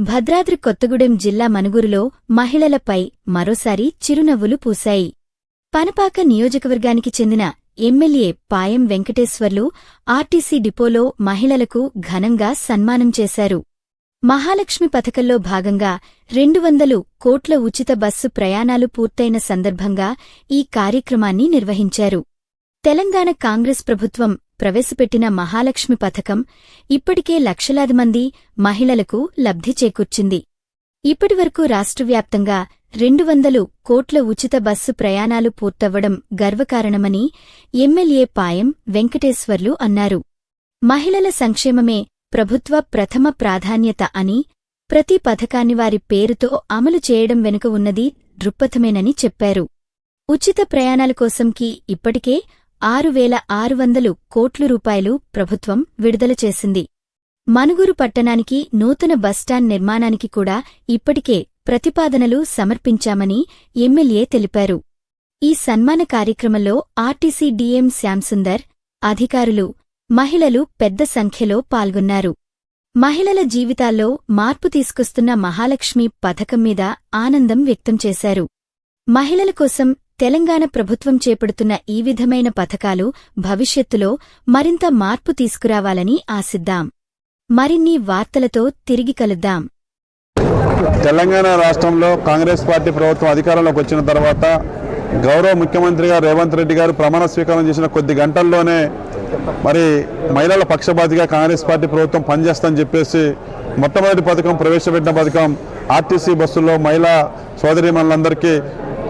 భద్రాద్రి కొత్తగూడెం జిల్లా మనుగురులో మహిళలపై మరోసారి చిరునవ్వులు పూశాయి. పనపాక నియోజకవర్గానికి చెందిన ఎమ్మెల్యే పాయం వెంకటేశ్వర్లు ఆర్టీసీ డిపోలో మహిళలకు ఘనంగా సన్మానం చేశారు. మహాలక్ష్మి పథకంలో భాగంగా రెండు వందలు కోట్ల ఉచిత బస్సు ప్రయాణాలు పూర్తయిన సందర్భంగా ఈ కార్యక్రమాన్ని నిర్వహించారు. తెలంగాణ కాంగ్రెస్ ప్రభుత్వం ప్రవేశపెట్టిన మహాలక్ష్మి పథకం ఇప్పటికే లక్షలాది మంది మహిళలకు లబ్ధి చేకూర్చింది. ఇప్పటివరకు రాష్ట్రవ్యాప్తంగా రెండు వందలు కోట్ల ఉచిత బస్సు ప్రయాణాలు పూర్తవ్వడం గర్వకారణమని ఎమ్మెల్యే పాయం వెంకటేశ్వర్లు అన్నారు. మహిళల సంక్షేమమే ప్రభుత్వ ప్రథమ ప్రాధాన్యత అని ప్రతి పథకాన్ని వారి పేరుతో అమలు చేయడం వెనుక ఉన్నది దృక్పథమేనని చెప్పారు. ఉచిత ప్రయాణాల కోసంకి ఇప్పటికే ఆరు వేల ఆరు వందలు కోట్లు రూపాయలు ప్రభుత్వం విడుదల చేసింది. మనుగురు పట్టణానికి నూతన బస్టాండ్ నిర్మాణానికి కూడా ఇప్పటికే ప్రతిపాదనలు సమర్పించామని ఎమ్మెల్యే తెలిపారు. ఈ సన్మాన కార్యక్రమంలో ఆర్టీసీ డీఎం శ్యాంసుందర్ అధికారులు మహిళలు పెద్ద సంఖ్యలో పాల్గొన్నారు. మహిళల జీవితాల్లో మార్పు తీసుకొస్తున్న మహాలక్ష్మి పథకం మీద ఆనందం వ్యక్తం చేశారు. మహిళల కోసం తెలంగాణ ప్రభుత్వం చేపడుతున్న ఈ విధమైన పథకాలు భవిష్యత్తులో మరింత మార్పు తీసుకురావాలని ఆశిద్దాం. మరిన్ని వార్తలతో తిరిగి కలుద్దాం. తెలంగాణ రాష్ట్రంలో కాంగ్రెస్ పార్టీ ప్రభుత్వం అధికారంలోకి వచ్చిన తర్వాత గౌరవ ముఖ్యమంత్రిగా రేవంత్ రెడ్డి గారు ప్రమాణ స్వీకారం చేసిన కొద్ది గంటల్లోనే మరి మహిళల పక్షపాతిగా కాంగ్రెస్ పార్టీ ప్రభుత్వం పనిచేస్తుందని చెప్పేసి మొట్టమొదటి పథకం ప్రవేశపెట్టిన పథకం ఆర్టీసీ బస్సుల్లో మహిళా సోదరీమణులందరికీ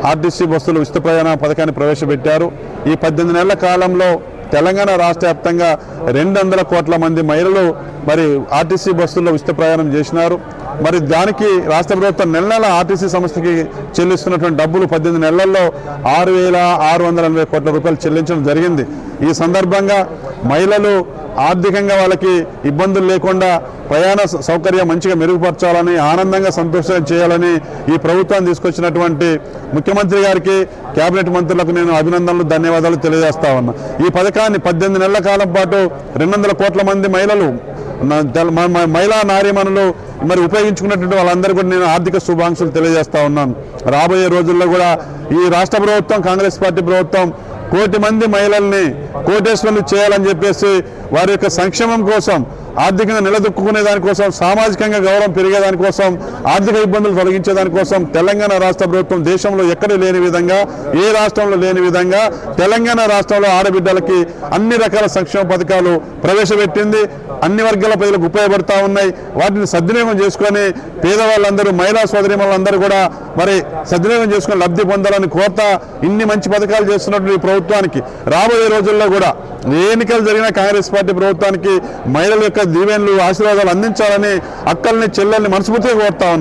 ఆర్టీసీ బస్సులు ఉచిత ప్రయాణ పథకాన్ని ప్రవేశపెట్టారు. ఈ పద్దెనిమిది నెలల కాలంలో తెలంగాణ రాష్ట్ర వ్యాప్తంగా రెండు వందల కోట్ల మంది మహిళలు మరి ఆర్టీసీ బస్సుల్లో ఉచిత ప్రయాణం చేసినారు. మరి దానికి రాష్ట్ర ప్రభుత్వం నెల నెల ఆర్టీసీ సంస్థకి చెల్లిస్తున్నటువంటి డబ్బులు పద్దెనిమిది నెలల్లో ఆరు వేల ఆరు వందల ఎనభై కోట్ల రూపాయలు చెల్లించడం జరిగింది. ఈ సందర్భంగా మహిళలు ఆర్థికంగా వాళ్ళకి ఇబ్బందులు లేకుండా ప్రయాణ సౌకర్యం మంచిగా మెరుగుపరచాలని ఆనందంగా సంతోషంగా చేయాలని ఈ ప్రభుత్వాన్ని తీసుకొచ్చినటువంటి ముఖ్యమంత్రి గారికి కేబినెట్ మంత్రులకు నేను అభినందనలు ధన్యవాదాలు తెలియజేస్తా ఉన్నా. ఈ పథకాన్ని పద్దెనిమిది నెలల కాలం పాటు రెండు వందల కోట్ల మంది మహిళలు మహిళా నారీమణులు మరి ఉపయోగించుకున్నటువంటి వాళ్ళందరూ కూడా నేను ఆర్థిక శుభాంక్షలు తెలియజేస్తా ఉన్నాను. రాబోయే రోజుల్లో కూడా ఈ రాష్ట్ర ప్రభుత్వం కాంగ్రెస్ పార్టీ ప్రభుత్వం కోటి మంది మహిళల్ని కోటేశ్వర్లు చేయాలని చెప్పేసి వారి యొక్క సంక్షేమం కోసం ఆర్థికంగా నిలదొక్కునే దానికోసం సామాజికంగా గౌరవం పెరిగే దానికోసం ఆర్థిక ఇబ్బందులు తొలగించే దానికోసం తెలంగాణ రాష్ట్ర ప్రభుత్వం దేశంలో ఎక్కడ లేని విధంగా ఏ రాష్ట్రంలో లేని విధంగా తెలంగాణ రాష్ట్రంలో ఆడబిడ్డలకి అన్ని రకాల సంక్షేమ పథకాలు ప్రవేశపెట్టింది. అన్ని వర్గాల ప్రజలకు ఉపయోగపడతా ఉన్నాయి. వాటిని సద్వినియోగం చేసుకొని పేదవాళ్ళందరూ మహిళా సోదరిమలందరూ కూడా మరి సద్వినియోగం చేసుకొని లబ్ధి పొందాలని కోత ఇన్ని మంచి పథకాలు చేస్తున్నటువంటి ఈ ప్రభుత్వానికి రాబోయే రోజుల్లో కూడా ఏ ఎన్నికలు జరిగిన కాంగ్రెస్ పార్టీ ప్రభుత్వానికి మహిళల యొక్క దీవెనలు ఆశీర్వాదాలు అందించాలని అక్కల్ని చెల్లెల్ని మనస్ఫూర్తిగా కోరుతా